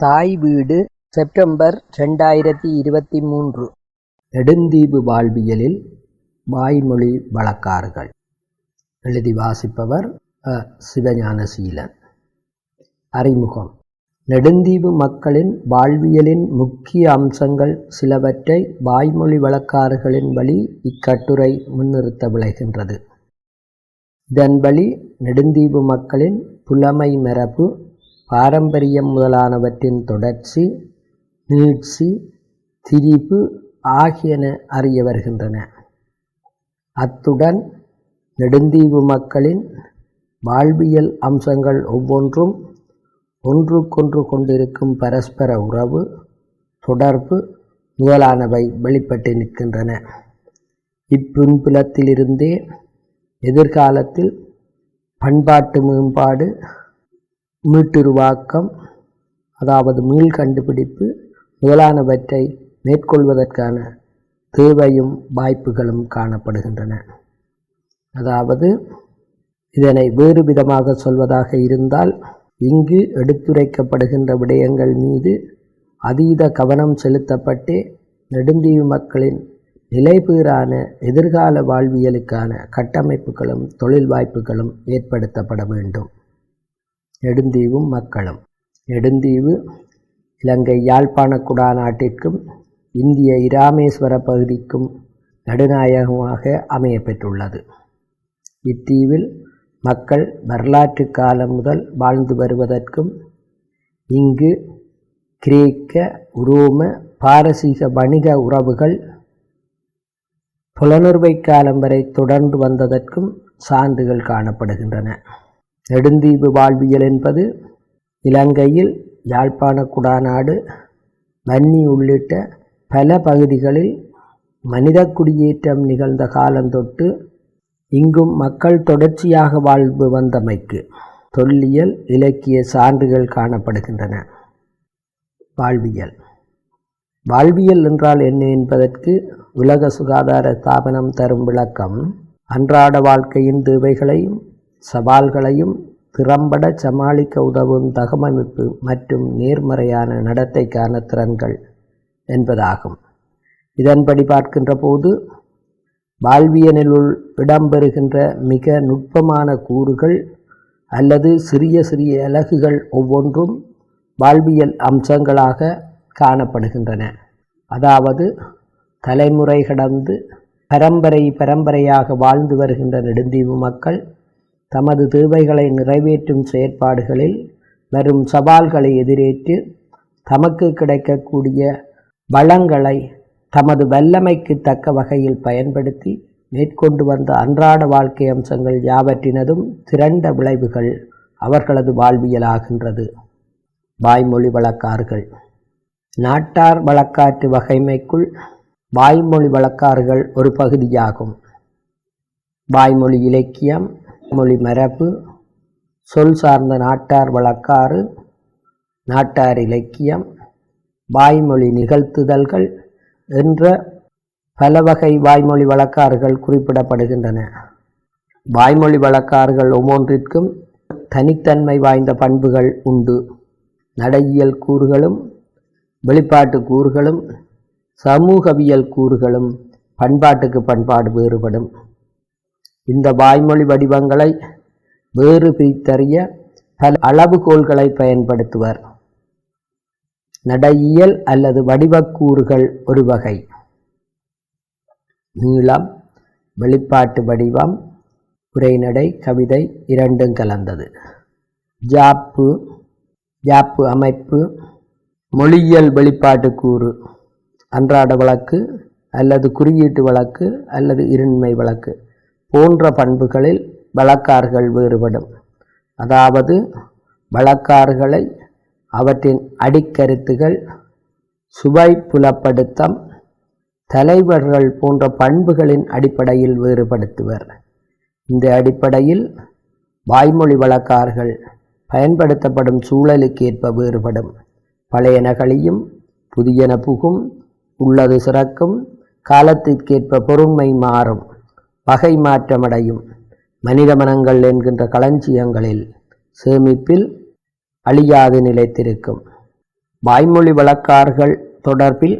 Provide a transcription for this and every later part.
தாய் வீடு செப்டம்பர் ரெண்டாயிரத்தி இருபத்தி மூன்று. நெடுந்தீவு வாழ்வியலில் வாய்மொழி வழக்காறுகள். எழுதி வாசிப்பவர் அ. சிவஞானசீலன். அறிமுகம். நெடுந்தீவு மக்களின் வாழ்வியலின் முக்கிய அம்சங்கள் சிலவற்றை வாய்மொழி வழக்காறுகளின் வழி இக்கட்டுரை முன்னிறுத்த விளைகின்றது. இதன் வழி நெடுந்தீவு மக்களின் புலமை மரபு பாரம்பரியம் முதலானவற்றின் தொடர்ச்சி நீட்சி திரிபு ஆகியன அறிய வருகின்றன. அத்துடன் நெடுந்தீவு மக்களின் வாழ்வியல் அம்சங்கள் ஒவ்வொன்றும் ஒன்றுக்கொன்று கொண்டிருக்கும் பரஸ்பர உறவு தொடர்பு முதலானவை வெளிப்பட்டு நிற்கின்றன. இப்பின்புலத்திலிருந்தே எதிர்காலத்தில் பண்பாட்டு மேம்பாடு மீட்டுருவாக்கம் அதாவது மீள் கண்டுபிடிப்பு முதலானவற்றை மேற்கொள்வதற்கான தேவையும் வாய்ப்புகளும் காணப்படுகின்றன. அதாவது இதனை வேறு விதமாக சொல்வதாக இருந்தால் இங்கு எடுத்துரைக்கப்படுகின்ற விடயங்கள் மீது அதீத கவனம் செலுத்தப்பட்டு நெடுந்தீவு மக்களின் நிலைபேறான எதிர்கால வாழ்வியலுக்கான கட்டமைப்புகளும் தொழில் வாய்ப்புகளும் ஏற்படுத்தப்பட வேண்டும். நெடுந்தீவும் மக்களும். நெடுந்தீவு இலங்கை யாழ்ப்பாண குடாநாட்டிற்கும் இந்திய இராமேஸ்வர பகுதிக்கும் நடுநாயகமாக அமையப்பெற்றுள்ளது இத்தீவில் மக்கள் வரலாற்று காலம் முதல் வாழ்ந்து வருவதற்கும் இங்கு கிரேக்க உரோம பாரசீக வணிக உறவுகள் புலனுர்வை காலம் வரை தொடர்ந்து வந்ததற்கும் சான்றுகள் காணப்படுகின்றன. நெடுந்தீவு வாழ்வியல் என்பது இலங்கையில் யாழ்ப்பாண குடாநாடு வன்னி உள்ளிட்ட பல பகுதிகளில் மனித குடியேற்றம் நிகழ்ந்த காலந்தொட்டு இங்கும் மக்கள் தொடர்ச்சியாக வாழ்வு வந்தமைக்கு தொல்லியல் இலக்கிய சான்றுகள் காணப்படுகின்றன. வாழ்வியல். வாழ்வியல் என்றால் என்ன என்பதற்கு உலக சுகாதார ஸ்தாபனம் தரும் விளக்கம் அன்றாட வாழ்க்கையின் தேவைகளையும் சவால்களையும் திறம்பட சமாளிக்க உதவும் தகவமைப்பு மற்றும் நேர்மறையான நடத்தைக்கான திறன்கள் என்பதாகும். இதன்படி பார்க்கின்ற போது வாழ்வியலினுள் இடம்பெறுகின்ற மிக நுட்பமான கூறுகள் அல்லது சிறிய சிறிய அலகுகள் ஒவ்வொன்றும் வாழ்வியல் அம்சங்களாக காணப்படுகின்றன. அதாவது தலைமுறை கடந்து பரம்பரை பரம்பரையாக வாழ்ந்து வருகின்ற நெடுந்தீவு மக்கள் தமது தேவைகளை நிறைவேற்றும் செயற்பாடுகளில் வரும் சவால்களை எதிரேற்று தமக்கு கிடைக்கக்கூடிய வளங்களை தமது வல்லமைக்கு தக்க வகையில் பயன்படுத்தி மேற்கொண்டு வந்த அன்றாட வாழ்க்கை அம்சங்கள் யாவற்றினதும் திரண்ட விளைவுகள் அவர்களது வாழ்வியலாகின்றது. வாய்மொழி வழக்காறுகள். நாட்டார் வழக்காற்று வகைமைக்குள் வாய்மொழி வழக்கார்கள் ஒரு பகுதியாகும். வாய்மொழி இலக்கியம் மொழி மரபு சொல் சார்ந்த நாட்டார் வழக்காறு நாட்டார் இலக்கியம் வாய்மொழி நிகழ்த்துதல்கள் என்ற பல வகை வாய்மொழி வழக்காறுகள் குறிப்பிடப்படுகின்றன. வாய்மொழி வழக்காறுகள் ஒவ்வொன்றிற்கும் தனித்தன்மை வாய்ந்த பண்புகள் உண்டு. நடையியல் கூறுகளும் வெளிப்பாட்டு கூறுகளும் சமூகவியல் கூறுகளும் பண்பாட்டுக்கு பண்பாடு வேறுபடும். இந்த வாய்மொழி வடிவங்களை வேறு பிரித்தறிய பல அளவுகோள்களை பயன்படுத்துவர். நடையியல் அல்லது வடிவக்கூறுகள் ஒரு வகை. நீளம் வெளிப்பாட்டு வடிவம் உரைநடை கவிதை இரண்டும் கலந்தது. ஜாப்பு ஜாப்பு அமைப்பு மொழியியல் வெளிப்பாட்டு கூறு அன்றாட வழக்கு அல்லது குறியீட்டு வழக்கு அல்லது இருண்மை வழக்கு. போன்ற பண்புகளில் வழக்கார்கள் வேறுபடும். அதாவது வழக்கார்களை அவற்றின் அடிக்கருத்துகள் சுவை புலப்படுத்தம் தலைவர்கள் போன்ற பண்புகளின் அடிப்படையில் வேறுபடுத்துவர். இந்த அடிப்படையில் வாய்மொழி வழக்கார்கள் பயன்படுத்தப்படும் சூழலுக்கு ஏற்ப வேறுபடும். பழைய நகழியும் புதியன புகும் உள்ளது சிறக்கும் காலத்திற்கேற்ப பொறுமை மாறும். பகை மாற்றமடையும் மனித மனங்கள் என்கின்ற களஞ்சியங்களில் சேமிப்பில் அழியாது நிலைத்திருக்கும். வாய்மொழி வழக்கார்கள் தொடர்பில்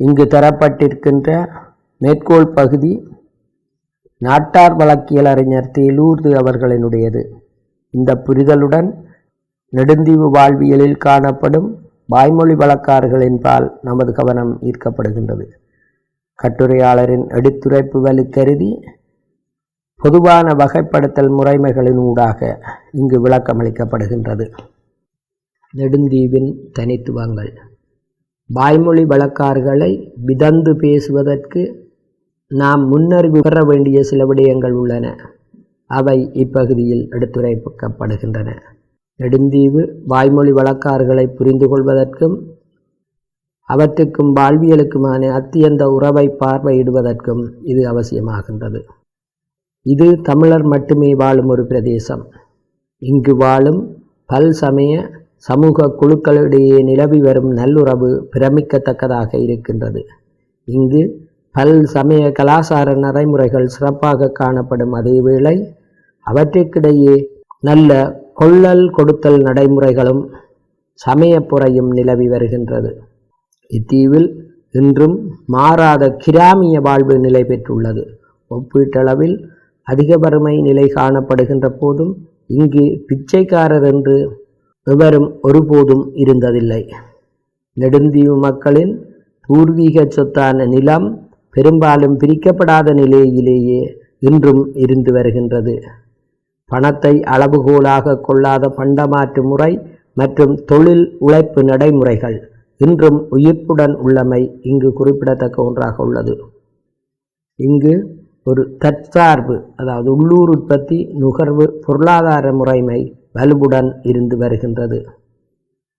இங்கு தரப்பட்டிருக்கின்ற மேற்கோள் பகுதி நாட்டார் வழக்கியல் அறிஞர் தேலூர்து அவர்களினுடையது. இந்த புரிதலுடன் நெடுந்தீவு வாழ்வியலில் காணப்படும் வாய்மொழி வழக்காறுகளின்பால் நமது கவனம் ஈர்க்கப்படுகின்றது. கட்டுரையாளரின் எடுத்துரைப்பு கருதி பொதுவான வகைப்படுத்தல் முறைமைகளின் ஊடாக இங்கு விளக்கமளிக்கப்படுகின்றது. நெடுந்தீவின் தனித்துவங்கள். வாய்மொழி வழக்காறுகளை விதந்து பேசுவதற்கு நாம் முன்னறிவு பெற வேண்டிய சில விடயங்கள் உள்ளன. அவை இப்பகுதியில் எடுத்துரைக்கப்படுகின்றன. நெடுந்தீவு வாய்மொழி வழக்காறுகளை புரிந்து கொள்வதற்கும் அவற்றுக்கும் வாழ்வியலுக்குமான அத்தியந்த உறவை பார்வையிடுவதற்கும் இது அவசியமாகின்றது. இது தமிழர் மட்டுமே வாழும் ஒரு பிரதேசம். இங்கு வாழும் பல் சமய சமூக குழுக்களிடையே நிலவி வரும் நல்லுறவு பிரமிக்கத்தக்கதாக இருக்கின்றது. இங்கு பல் சமய கலாச்சார நடைமுறைகள் சிறப்பாக காணப்படும் அதேவேளை அவற்றுக்கிடையே நல்ல கொள்ளல் கொடுத்தல் நடைமுறைகளும் சமயப்புறையும் நிலவி வருகின்றது. இத்தீவில் இன்றும் மாறாத கிராமிய வாழ்வு நிலை பெற்றுள்ளது. ஒப்பீட்டளவில் அதிக வறுமை நிலை காணப்படுகின்ற போதும் இங்கு பிச்சைக்காரர் என்று எவரும் ஒருபோதும் இருந்ததில்லை. நெடுந்தீவு மக்களின் பூர்வீக சொத்தான நிலம் பெரும்பாலும் பிரிக்கப்படாத நிலையிலேயே இன்றும் இருந்து வருகின்றது. பணத்தை அளவுகோலாக கொள்ளாத பண்டமாற்று முறை மற்றும் தொழில் உழைப்பு நடைமுறைகள் இன்றும் உயிர்ப்புடன் உள்ளமை இங்கு குறிப்பிடத்தக்க ஒன்றாக உள்ளது. இங்கு ஒரு தற்சார்பு அதாவது உள்ளூர் உற்பத்தி நுகர்வு பொருளாதார முறைமை வலுவுடன் இருந்து வருகின்றது.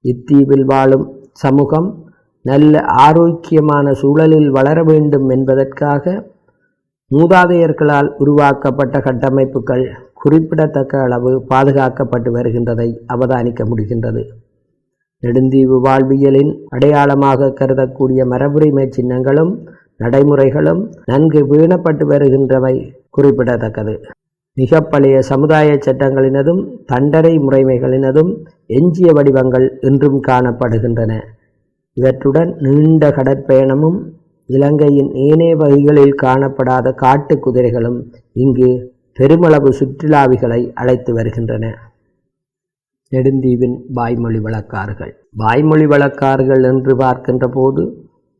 இத்தீவில் வாழும் சமூகம் நல்ல ஆரோக்கியமான சூழலில் வளர வேண்டும் என்பதற்காக மூதாதையர்களால் உருவாக்கப்பட்ட கட்டமைப்புகள் குறிப்பிடத்தக்க அளவு பாதுகாக்கப்பட்டு வருகின்றதை அவதானிக்க முடிகின்றது. நெடுந்தீவு வாழ்வியலின் அடையாளமாக கருதக்கூடிய மரபுரிமை சின்னங்களும் நடைமுறைகளும் நன்கு வீணப்பட்டு வருகின்றவை குறிப்பிடத்தக்கது. மிக பழைய சமுதாய சட்டங்களினதும் தண்டனை முறைமைகளினதும் எஞ்சிய வடிவங்கள் இன்றும் காணப்படுகின்றன. இவற்றுடன் நீண்ட கடற்பயணமும் இலங்கையின் ஏனைய வகைகளில் காணப்படாத காட்டு குதிரைகளும் இங்கு பெருமளவு சுற்றுலாவிகளை அழைத்து வருகின்றன. நெடுந்தீவின் வாய்மொழி வழக்கார்கள் வாய்மொழி வழக்காறுகள் என்று பார்க்கின்ற போது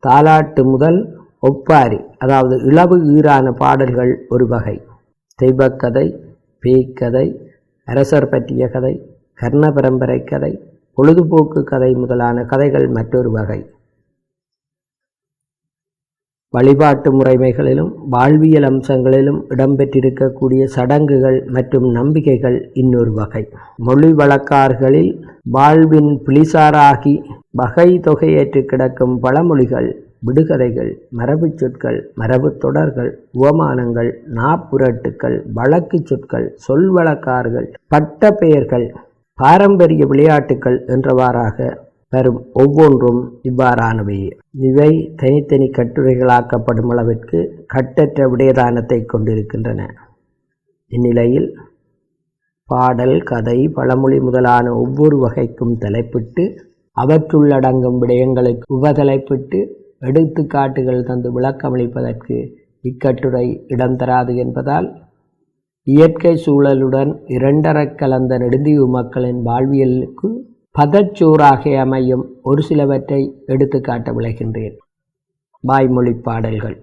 தாலாட்டு முதல் ஒப்பாரி அதாவது இளவு ஈரான பாடல்கள் ஒரு வகை. தெய்வக்கதை பேய்க்கதை அரசர் பற்றிய கதை கர்ண பரம்பரை கதை பொழுதுபோக்கு கதை முதலான கதைகள் மற்றொரு வகை. வழிபாட்டு முறைமைகளிலும் வாழ்வியல் அம்சங்களிலும் இடம்பெற்றிருக்கக்கூடிய சடங்குகள் மற்றும் நம்பிக்கைகள் இன்னொரு வகை. மொழி வழக்கார்களில் வாழ்வின் பிளிசாராகி வகை தொகையேற்று கிடக்கும் பழமொழிகள் விடுகதைகள் மரபுச் சொற்கள் மரபுத் தொடர்கள் உவமானங்கள் நாப்புரட்டுக்கள் வழக்குச் சொற்கள் சொல் வழக்கார்கள் பட்ட பெயர்கள் பாரம்பரிய விளையாட்டுக்கள் என்றவாறாக வரும் ஒவ்வொன்றும் இவ்வாறானவை. இவை தனித்தனி கட்டுரைகளாக்கப்படும் அளவிற்கு கட்டற்ற விடயதானத்தை கொண்டிருக்கின்றன. இந்நிலையில் பாடல் கதை பழமொழி முதலான ஒவ்வொரு வகைக்கும் தலைப்பிட்டு அவற்றுள்ளடங்கும் விடயங்களுக்கு உபதலைப்பிட்டு எடுத்துக்காட்டுகள் தந்து விளக்கமளிப்பதற்கு இக்கட்டுரை இடம் தராது என்பதால் இயற்கை சூழலுடன் இரண்டரக் கலந்த நெடுந்தீவு மக்களின் வாழ்வியலுக்கு பதச்சோறாக அமையும் ஒரு சிலவற்றை எடுத்துக்காட்ட விளைகின்றேன். வாய்மொழி பாடல்கள்.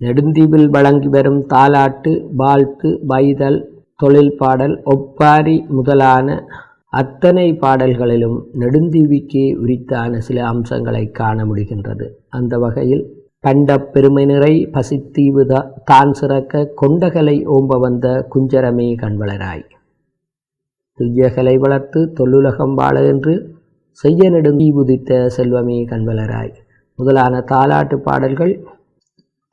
நெடுந்தீவில் வழங்கி வரும் தாலாட்டு வாழ்த்து வைதல் தொழில் பாடல் ஒப்பாரி முதலான அத்தனை பாடல்களிலும் நெடுந்தீவிக்கே உரித்தான சில அம்சங்களை காண முடிகின்றது. அந்த வகையில் பண்ட பெருமை நிறை பசித்தீவு தான் சிறக்க கொண்டகலை ஓம்ப வந்த குஞ்சரமே கண்வளராய். துய்யகலை வளர்த்து தொல்லுலகம் வாழ என்று செய்ய நெடுங்கி உதித்த செல்வமே கண்வலராய் முதலான தாலாட்டு பாடல்கள்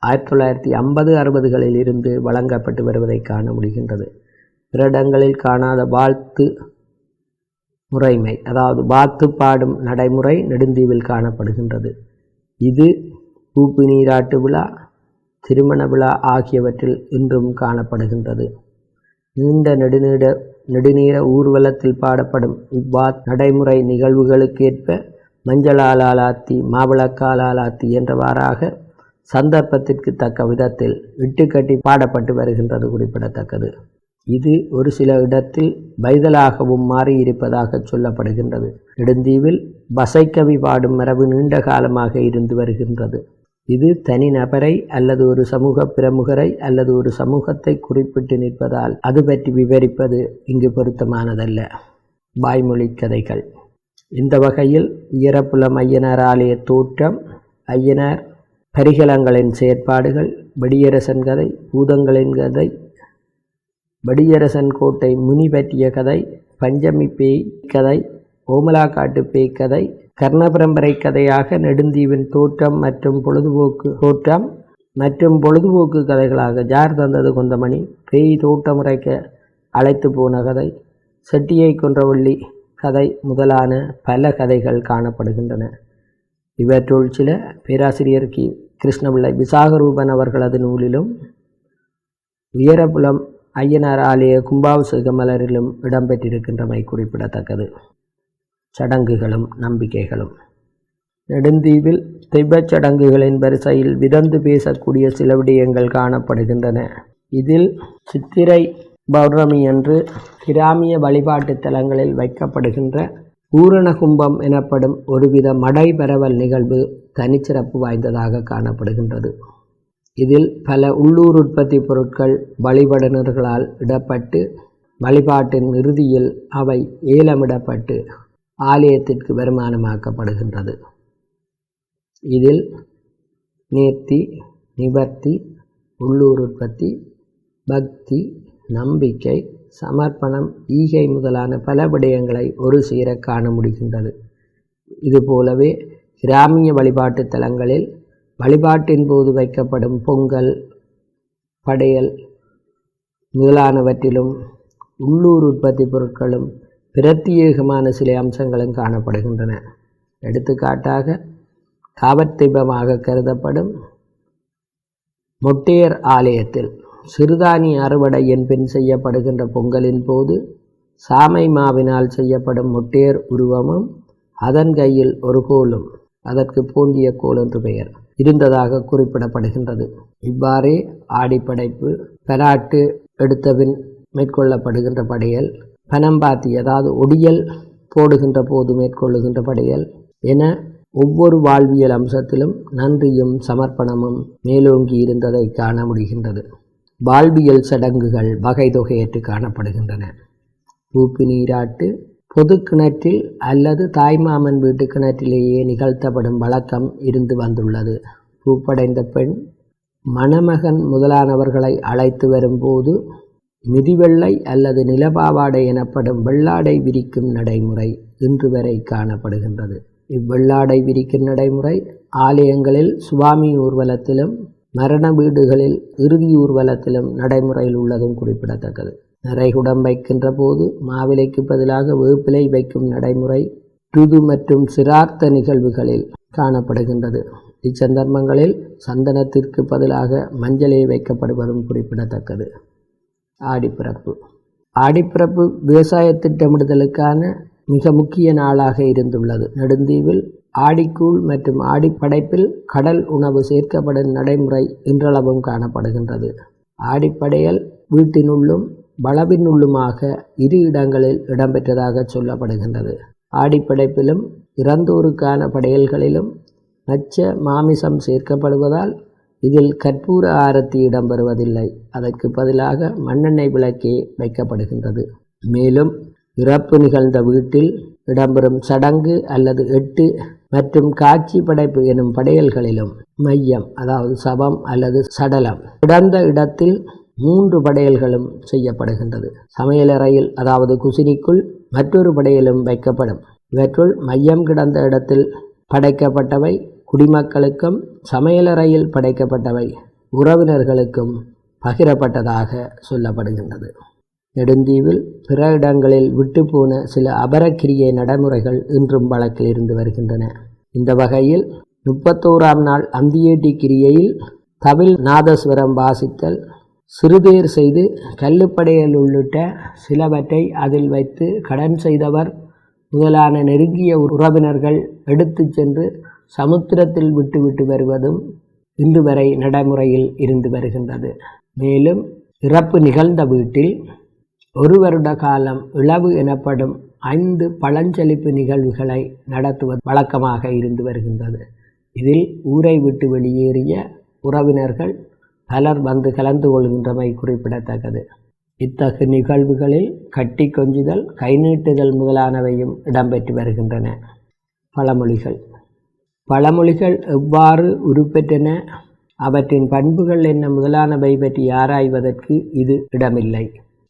ஆயிரத்தி தொள்ளாயிரத்தி ஐம்பது அறுபதுகளில் இருந்து வழங்கப்பட்டு வருவதை காண முடிகின்றது. பிற இடங்களில் காணாத வாழ்த்து முறைமை அதாவது வாழ்த்து பாடும் நடைமுறை நெடுந்தீவில் காணப்படுகின்றது. இது பூப்பு நீராட்டு விழா திருமண விழா ஆகியவற்றில் இன்றும் காணப்படுகின்றது. நீண்ட நெடுநீட நெடுநீர ஊர்வலத்தில் பாடப்படும் இவ்வாத் நடைமுறை நிகழ்வுகளுக்கேற்ப மஞ்சளாலாலாத்தி மாவிளக்காலாலாத்தி என்றவாறாக சந்தர்ப்பத்திற்கு தக்க விதத்தில் இட்டுக்கட்டி பாடப்பட்டு வருகின்றது குறிப்பிடத்தக்கது. இது ஒரு சில இடத்தில் பைதலாகவும் மாறியிருப்பதாக சொல்லப்படுகின்றது. நெடுந்தீவில் வசைக்கவி பாடும் மரபு நீண்ட காலமாக இருந்து வருகின்றது. இது தனி நபரை அல்லது ஒரு சமூக பிரமுகரை அல்லது ஒரு சமூகத்தை குறிப்பிட்டு நிற்பதால் அது பற்றி விவரிப்பது இங்கு பொருத்தமானதல்ல. வாய்மொழி கதைகள். இந்த வகையில் உயரப்புலம் ஐயனார் ஆலய தோற்றம் ஐயனார் பரிகலங்களின் செயற்பாடுகள் வெடியரசன் கதை பூதங்களின் கதை வெடியரசன் கோட்டை முனி பற்றிய கதை பஞ்சமி பேய் கதை ஓமலாக்காட்டு பேய் கதை கர்ணபரம்பரை கதையாக நெடுந்தீவின் தோற்றம் மற்றும் பொழுதுபோக்கு தோற்றம் மற்றும் பொழுதுபோக்கு கதைகளாக ஜார் தந்தது கொந்தமணி பேய் தோட்டமுறைக்க அழைத்து போன கதை செட்டியை கொன்றவள்ளி கதை முதலான பல கதைகள் காணப்படுகின்றன. இவற்றுள் சில பேராசிரியர் கி. கிருஷ்ணபிள்ளை விசாகரூபன் அவர்களது நூலிலும் உயரபுலம் ஐயனார் ஆலய கும்பாபிஷேக மலரிலும் இடம்பெற்றிருக்கின்றமை குறிப்பிடத்தக்கது. சடங்குகளும் நம்பிக்கைகளும். நெடுந்தீவில் தெய்வச் சடங்குகளின் வரிசையில் விதந்து பேசக்கூடிய சில விடயங்கள் காணப்படுகின்றன. இதில் சித்திரை பௌர்ணமி அன்று கிராமிய வழிபாட்டு தலங்களில் வைக்கப்படுகின்ற பூரண கும்பம் எனப்படும் ஒருவித மடை பரவல் நிகழ்வு தனிச்சிறப்பு வாய்ந்ததாக காணப்படுகின்றது. இதில் பல உள்ளூர் உற்பத்தி பொருட்கள் வழிபடுனர்களால் இடப்பட்டு வழிபாட்டின் இறுதியில் அவை ஏலமிடப்பட்டு ஆலயத்திற்கு வருமானமாக்கப்படுகின்றது. இதில் நேர்த்தி நிவர்த்தி உள்ளூர் உற்பத்தி பக்தி நம்பிக்கை சமர்ப்பணம் ஈகை முதலான பல விடயங்களை ஒரு சீர காண முடிகின்றது. இதுபோலவே கிராமிய வழிபாட்டு தலங்களில் வழிபாட்டின் போது வைக்கப்படும் பொங்கல் படையல் முதலானவற்றிலும் உள்ளூர் உற்பத்தி பொருட்களும் பிரத்யேகமான சில அம்சங்களும் காணப்படுகின்றன. எடுத்துக்காட்டாக காவத்தீபமாக கருதப்படும் மொட்டையர் ஆலயத்தில் சிறுதானிய அறுவடை என்பின் செய்யப்படுகின்ற பொங்கலின் போது சாமை மாவினால் செய்யப்படும் மொட்டையர் உருவமும் அதன் கையில் ஒரு கோலும் அதற்கு பூந்திய கோல் என்று பெயர் இருந்ததாக குறிப்பிடப்படுகின்றது. இவ்வாறே ஆடிப்படைப்பு பெராட்டு எடுத்தபின் மேற்கொள்ளப்படுகின்ற படையல் பனம்பாத்தி அதாவது ஒடியல் போடுகின்ற போது மேற்கொள்ளுகின்ற படையல் என ஒவ்வொரு வாழ்வியல் அம்சத்திலும் நன்றியும் சமர்ப்பணமும் மேலோங்கி இருந்ததை காண முடிகின்றது. வாழ்வியல் சடங்குகள் வகை தொகையற்று காணப்படுகின்றன. பூப்பு நீராட்டு பொது கிணற்றில் அல்லது தாய்மாமன் வீட்டு கிணற்றிலேயே நிகழ்த்தப்படும் வழக்கம் இருந்து வந்துள்ளது. பூப்படைந்த பெண் மணமகன் முதலானவர்களை அழைத்து வரும்போது மிதிவெள்ளை அல்லது நிலபாவாடை எனப்படும் வெள்ளாடை விரிக்கும் நடைமுறை இன்று வரை காணப்படுகின்றது. இவ்வெள்ளாடை விரிக்கும் நடைமுறை ஆலயங்களில் சுவாமி ஊர்வலத்திலும் மரண வீடுகளில் இறுதி ஊர்வலத்திலும் நடைமுறையில் உள்ளதும் குறிப்பிடத்தக்கது. நரைகுடம் வைக்கின்ற போது மாவிலைக்கு பதிலாக வேப்பிலை வைக்கும் நடைமுறை ருது மற்றும் சிரார்த்த நிகழ்வுகளில் காணப்படுகின்றது. இச்சந்தர்ப்பங்களில் சந்தனத்திற்கு பதிலாக மஞ்சளே வைக்கப்படுவதும் குறிப்பிடத்தக்கது. ஆடிப்பிறப்பு. ஆடிப்பிறப்பு விவசாய திட்டமிடுதலுக்கான மிக முக்கிய நாளாக இருந்துள்ளது. நெடுந்தீவில் ஆடிக்கூழ் மற்றும் ஆடிப்படைப்பில் கடல் உணவு சேர்க்கப்படும் நடைமுறை இன்றளவும் காணப்படுகின்றது. ஆடிப்படையல் வீட்டினுள்ளும் வளவினுள்ளுமாக இரு இடங்களில் இடம்பெற்றதாக சொல்லப்படுகின்றது. ஆடிப்படைப்பிலும் இறந்தோருக்கான படையல்களிலும் நச்ச மாமிசம் சேர்க்கப்படுவதால் இதில் கற்பூர ஆரத்தி இடம்பெறுவதில்லை. அதற்கு பதிலாக மண்ணெண்ணெய் விளக்கே வைக்கப்படுகின்றது. மேலும் இறப்பு நிகழ்ந்த வீட்டில் இடம்பெறும் சடங்கு அல்லது எட்டு மற்றும் காட்சி படைப்பு எனும் படையல்களிலும் மையம் அதாவது சபம் அல்லது சடலம் கிடந்த இடத்தில் மூன்று படையல்களும் செய்யப்படுகின்றது. சமையலறையில் அதாவது குசினிக்குள் மற்றொரு படையலும் வைக்கப்படும். இவற்றுள் மையம் கிடந்த இடத்தில் படைக்கப்பட்டவை குடிமக்களுக்கும் சமையலறையில் படைக்கப்பட்டவை உறவினர்களுக்கும் பகிரப்பட்டதாக சொல்லப்படுகின்றது. நெடுந்தீவில் பிற இடங்களில் விட்டுப்போன சில அபரக்கிரியை நடைமுறைகள் இன்றும் வழக்கில் இருந்து வருகின்றன. இந்த வகையில் முப்பத்தோராம் நாள் அந்தியேட்டி கிரியையில் தவில் நாதஸ்வரம் வாசித்தல் சிறுதேர் செய்து கல்லுப்படையல் உள்ளிட்ட சிலவற்றை அதில் வைத்து கடன் செய்தவர் முதலான நெருங்கிய உறவினர்கள் எடுத்துச் சென்று சமுத்திரத்தில் விட்டுவிட்டு வருவதும் இன்று வரை நடைமுறையில் இருந்து வருகின்றது. மேலும் இறப்பு நிகழ்ந்த வீட்டில் ஒரு வருட காலம் இளவு எனப்படும் ஐந்து பழஞ்செழிப்பு நிகழ்வுகளை நடத்துவது வழக்கமாக இருந்து வருகின்றது. இதில் ஊரை விட்டு வெளியேறிய உறவினர்கள் பலர் வந்து கலந்து கொள்கின்றமை குறிப்பிடத்தக்கது. இத்தகு நிகழ்வுகளில் கட்டி கொஞ்சுதல் கை நீட்டுதல் முதலானவையும் இடம்பெற்று வருகின்றன. பழமொழிகள். பழமொழிகள் எவ்வாறு உருப்பெற்றன? அவற்றின் பண்புகள் என்ன? முதலானவை பற்றி ஆராய்வதற்கு இது இடமில்லை.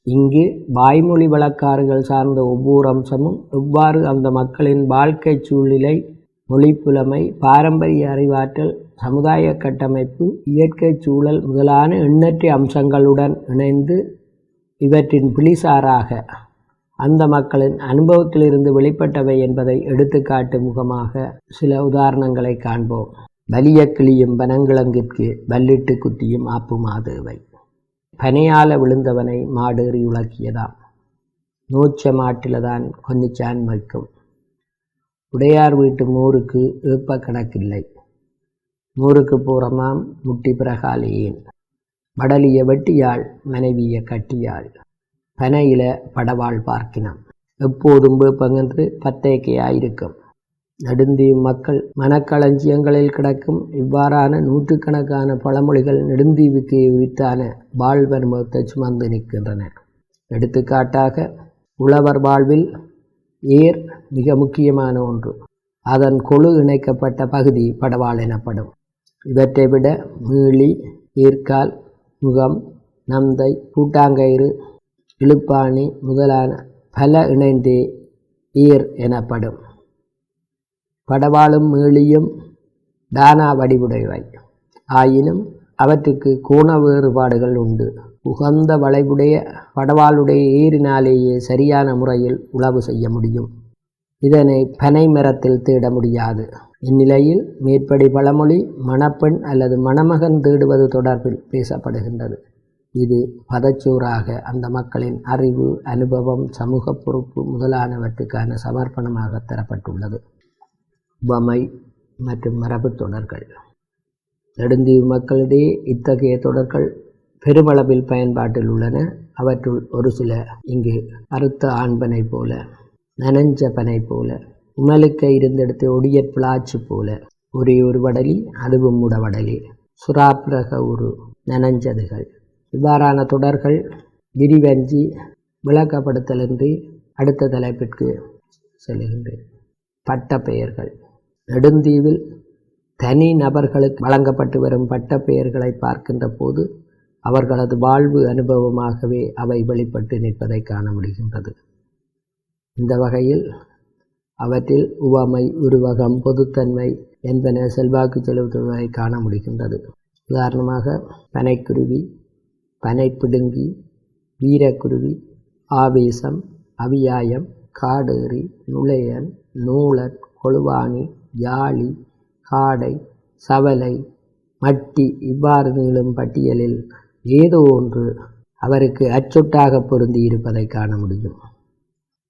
இங்கு வாய்மொழி வழக்காறுகள் சார்ந்த ஒவ்வொரு அம்சமும் எவ்வாறு அந்த மக்களின் வாழ்க்கை சூழ்நிலை மொழிப்புலமை பாரம்பரிய அறிவாற்றல் சமுதாய கட்டமைப்பு இயற்கை சூழல் முதலான எண்ணற்ற அம்சங்களுடன் இணைந்து இவற்றின் பிளிசாராக அந்த மக்களின் அனுபவத்திலிருந்து வெளிப்பட்டவை என்பதை எடுத்துக்காட்டு முகமாக சில உதாரணங்களை காண்போம். வலிய கிளியும் பனங்கிழங்கிற்கு வல்லிட்டு குத்தியும் ஆப்புமாதேவை. பனையால விழுந்தவனை மாடேறி உலக்கியதாம். நூச்ச மாட்டில்தான் கொன்னிச்சான் வைக்கும் உடையார் வீட்டு மூருக்கு ஏப்ப கணக்கில்லை. மூருக்கு பூரமாம் முட்டி பிரகாலியேன். வடலிய வெட்டியாள் மனைவிய கட்டியாள். பனையில படவாள் பார்க்கினான். எப்போதும் வேப்பங்கன்று பத்தேக்கையாயிருக்கும். நெடுந்தீவு மக்கள் மனக்களஞ்சியங்களில் கிடக்கும் இவ்வாறான நூற்றுக்கணக்கான பழமொழிகள் நெடுந்தீவுக்கு உரித்தான வாழ்வர்மத்தை சுமந்து நிற்கின்றன எடுத்துக்காட்டாக உழவர் வாழ்வில் ஏர் மிக முக்கியமான ஒன்று. அதன் கொழு இணைக்கப்பட்ட பகுதி படவாள் எனப்படும். இவற்றை விட மீளி ஏற்கால் முகம் நந்தை கூட்டாங்கயிறு இழுப்பாணி முதலான பல இணைந்தே ஈர் எனப்படும். படவாளும் மீளியும் தானா வடிவுடையவை. ஆயினும் அவற்றுக்கு கோண வேறுபாடுகள் உண்டு. உகந்த வளைவுடைய படவாளுடைய ஈரினாலேயே சரியான முறையில் உழவு செய்ய முடியும். இதனை பனை மரத்தில் தேட முடியாது. இந்நிலையில் மேற்படி பழமொழி மணப்பெண் அல்லது மணமகன் தேடுவது தொடர்பில் பேசப்படுகின்றது. இது பதச்சோறாக அந்த மக்களின் அறிவு அனுபவம் சமூக பொறுப்பு முதலானவற்றுக்கான சமர்ப்பணமாக தரப்பட்டுள்ளது. பொம்மை மற்றும் மரபு தொடர்கள். நெடுந்தீவு மக்களிடையே இத்தகைய தொடர்கள் பெருமளவில் பயன்பாட்டில் உள்ளன. அவற்றுள் ஒரு சில இங்கு அறுத்த ஆண்பனை போல நனஞ்ச பனை போல உமலுக்க இருந்தெடுத்த ஒடியற் பிளாச்சு போல ஒரே ஒரு வடலி அதுவும் முடவடலி சுறாப்பிரக ஒரு நனஞ்சதுகள். இவ்வாறான தொடர்கள் விரிவஞ்சி விளக்கப்படுத்தலின்றி அடுத்த தலைப்பிற்கு செல்கின்றேன். பட்ட பெயர்கள் நெடுந்தீவில் தனி நபர்களுக்கு வழங்கப்பட்டு வரும் பட்ட பெயர்களை பார்க்கின்ற போது அவர்களது வாழ்வு அனுபவமாகவே அவை வெளிப்பட்டு நிற்பதை காண முடிகின்றது. இந்த வகையில் அவற்றில் உவமை உருவகம் பொதுத்தன்மை என்பன செல்வாக்கு செலுத்துவதை காண முடிகின்றது. உதாரணமாக பனைக்குருவி பனை பிடுங்கி வீரக்குருவி ஆவேசம் அவியாயம் காடேறி நுழையன் நூலன் கொழுவாணி யாழி காடை சவலை மட்டி இவ்வாறு நீளும் பட்டியலில் ஏதோ ஒன்று அவருக்கு அச்சொட்டாக பொருந்தி இருப்பதை காண முடியும்.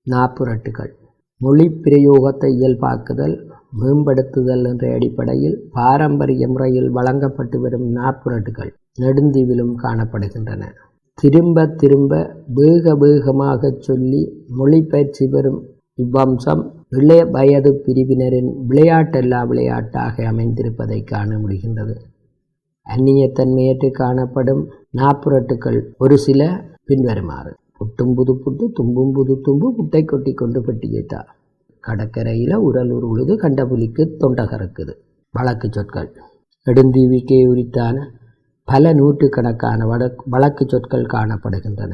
நாப்புரட்டுகள். மொழி பிரயோகத்தை இயல்பாக்குதல் மேம்படுத்துதல் என்ற அடிப்படையில் பாரம்பரிய முறையில் வழங்கப்பட்டு வரும் நாப்புரட்டுகள். நெடுந்தீவிலும் காணப்படுகின்றன. திரும்ப திரும்ப வேக வேகமாக சொல்லி மொழிபெயர்ச்சி பெறும் இவ்வம்சம் இளைய வயது பிரிவினரின் விளையாட்டல்லா விளையாட்டாக அமைந்திருப்பதை காண முடிகின்றது. அந்நியத்தன்மையற்று காணப்படும் நாப்புரட்டுக்கள் ஒரு சில பின்வருமாறு புட்டும் புது புட்டு தும்பும் புது தும்பு புட்டை கொட்டி கொண்டு பெட்டியிட்டா கடற்கரையில் உரலூர் உழுது கண்டபுலிக்கு தொண்டகறக்குது. வழக்கு சொற்கள். நெடுந்தீவிக்கே உரித்தான பல நூற்றுக்கணக்கான வழக்கு வழக்கு சொற்கள் காணப்படுகின்றன.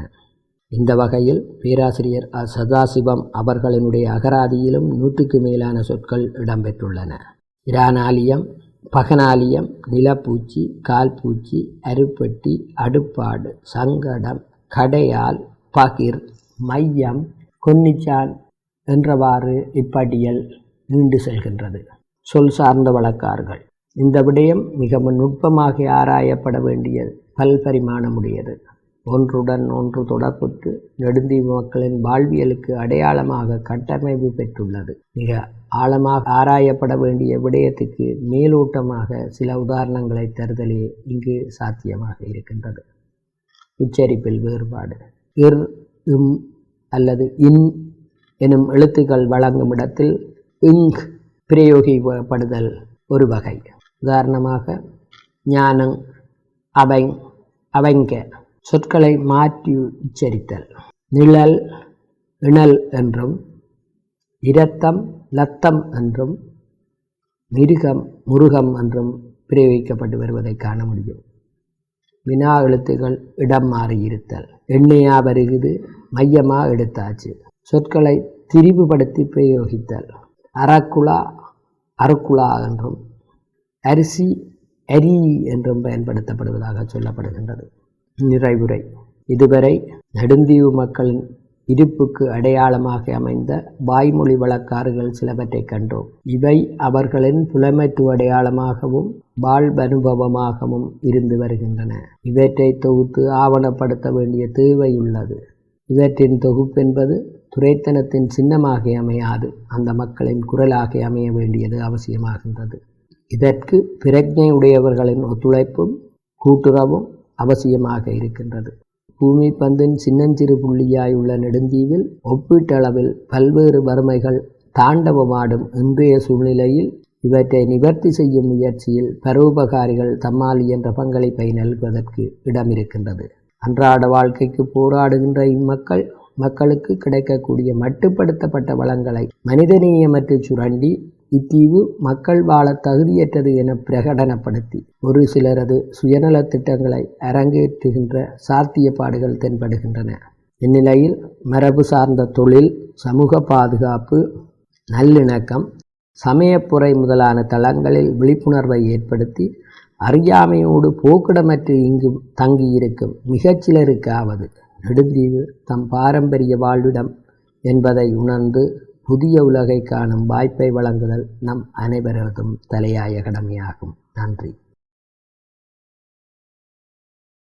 இந்த வகையில் பேராசிரியர் அ சதாசிவம் அவர்களினுடைய அகராதியிலும் நூற்றுக்கு மேலான சொற்கள் இடம்பெற்றுள்ளன. இரானாலியம் பகனாலியம் நிலப்பூச்சி கால்பூச்சி அருப்பட்டி அடுப்பாடு சங்கடம் கடையால் பகிர் மையம் கொன்னிச்சான் என்றவாறு இப்பட்டியல் நீண்டு செல்கின்றது. சொல் சார்ந்த வழக்கார்கள். இந்த விடயம் மிகவும் நுட்பமாக ஆராயப்பட வேண்டிய பல்பரிமாணமுடையது ஒன்றுடன் ஒன்று தொடர்புற்று நெடுந்தீவு மக்களின் வாழ்வியலுக்கு அடையாளமாக கட்டமைப்பு பெற்றுள்ளது. மிக ஆழமாக ஆராயப்பட வேண்டிய விடயத்துக்கு மேலோட்டமாக சில உதாரணங்களை தருதலே இங்கு சாத்தியமாக இருக்கின்றது. உச்சரிப்பில் வேறுபாடு. இர் இம் அல்லது இன் எனும் எழுத்துக்கள் வழங்கும் இடத்தில் இங் பிரயோகிக்கப்படுதல் ஒரு வகை. உதாரணமாக ஞானங் அவைங் அவைங்க சொற்களை மாற்றி உச்சரித்தல். நிழல் இணல் என்றும் இரத்தம் லத்தம் என்றும் மிருகம் முருகம் என்றும் பிரயோகிக்கப்பட்டு வருவதை காண முடியும். வினா எழுத்துகள் இடம் மாறி இருத்தல். எண்ணெயா வருகுது மையமாக எடுத்தாச்சு. சொற்களை திரிவுபடுத்தி பிரயோகித்தல். அரக்குலா அருக்குலா என்றும் அரிசி அரி என்றும் பயன்படுத்தப்படுவதாக சொல்லப்படுகின்றது. நிறைவுரை. இதுவரை நெடுந்தீவு மக்களின் இருப்புக்கு அடையாளமாக அமைந்த வாய்மொழி வழக்காறுகள் சிலவற்றை கண்டோம். இவை அவர்களின் புலமைத்துவ அடையாளமாகவும் வாழ்வனுபவமாகவும் இருந்து வருகின்றன. இவற்றை தொகுத்து ஆவணப்படுத்த வேண்டிய தேவை உள்ளது. இவற்றின் தொகுப்பென்பது துரைத்தனத்தின் சின்னமாக அமையாது. அந்த மக்களின் குரலாக அமைய வேண்டியது அவசியமாகின்றது. இதற்கு பிரஜை உடையவர்களின் ஒத்துழைப்பும் கூட்டுறவும் அவசியமாக இருக்கின்றது. பூமி பந்தின் சின்னஞ்சிறு புள்ளியாய் உள்ள நெடுந்தீவில் ஒப்பீட்டளவில் பல்வேறு வறுமைகள் தாண்டவமாடும் இன்றைய சூழ்நிலையில் இவற்றை நிவர்த்தி செய்யும் முயற்சியில் பரோபகாரிகள் தம்மால் என்ற பங்களிப்பை நல்குவதற்கு இடம் இருக்கின்றது அன்றாட வாழ்க்கைக்கு போராடுகின்ற இம்மக்கள் மக்களுக்கு கிடைக்கக்கூடிய மட்டுப்படுத்தப்பட்ட வளங்களை மனிதநேயமற்று சுரண்டி இத்தீவு மக்கள் வாழ தகுதியற்றது என பிரகடனப்படுத்தி ஒரு சிலரது சுயநல திட்டங்களை அரங்கேற்றுகின்ற சாத்தியப்பாடுகள் தென்படுகின்றன. இந்நிலையில் மரபு சார்ந்த தொழில் சமூக பாதுகாப்பு நல்லிணக்கம் சமயப்புரை முதலான தளங்களில் விழிப்புணர்வை ஏற்படுத்தி அறியாமையோடு போக்கிடமற்று இங்கு தங்கியிருக்கும் மிகச்சிலருக்காவது நெடுந்தீவு தம் பாரம்பரிய வாழ்விடம் என்பதை உணர்ந்து புதிய உலகை காணும் வாய்ப்பை வழங்குதல் நம் அனைவரதும் தலையாய கடமையாகும். நன்றி.